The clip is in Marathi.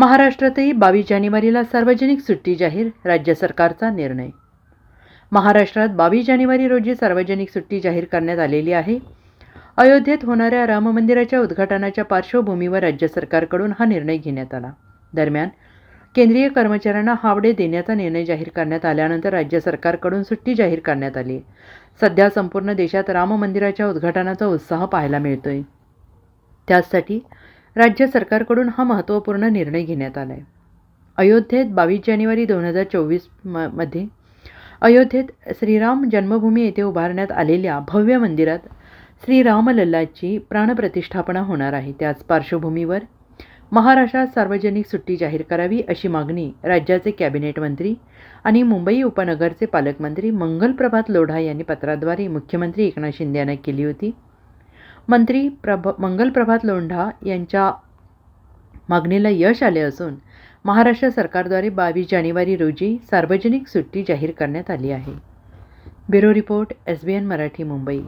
महाराष्ट्रातही बावीस जानेवारीला सार्वजनिक सुट्टी जाहीर राज्य सरकारचा निर्णय. महाराष्ट्रात बावीस जानेवारी रोजी सार्वजनिक सुट्टी जाहीर करण्यात आलेली आहे. अयोध्येत होणाऱ्या राम मंदिराच्या उद्घाटनाच्या पार्श्वभूमीवर राज्य सरकारकडून हा निर्णय घेण्यात आला. दरम्यान केंद्रीय कर्मचाऱ्यांना हावडे देण्याचा निर्णय जाहीर करण्यात आल्यानंतर राज्य सरकारकडून सुट्टी जाहीर करण्यात आली. सध्या संपूर्ण देशात राम मंदिराच्या उद्घाटनाचा उत्साह पाहायला मिळतोय. त्याचसाठी राज्य सरकारकडून हा महत्त्वपूर्ण निर्णय घेण्यात आला आहे अयोध्येत बावीस जानेवारी दोन हजार चोवीस म मध्ये अयोध्येत श्रीराम जन्मभूमी येथे उभारण्यात आलेल्या भव्य मंदिरात श्रीरामलल्लाची प्राणप्रतिष्ठापना होणार आहे. त्याच पार्श्वभूमीवर महाराष्ट्रात सार्वजनिक सुट्टी जाहीर करावी अशी मागणी राज्याचे कॅबिनेट मंत्री आणि मुंबई उपनगरचे पालकमंत्री मंगलप्रभात लोढा यांनी पत्राद्वारे मुख्यमंत्री एकनाथ शिंदे यांना केली होती. मंत्री प्रभ मंगलप्रभात लोंढा यांच्या मागणीला यश आले असून महाराष्ट्र सरकारद्वारे बावीस जानेवारी रोजी सार्वजनिक सुट्टी जाहीर करण्यात आली आहे. Bureau report S B N Marathi Mumbai.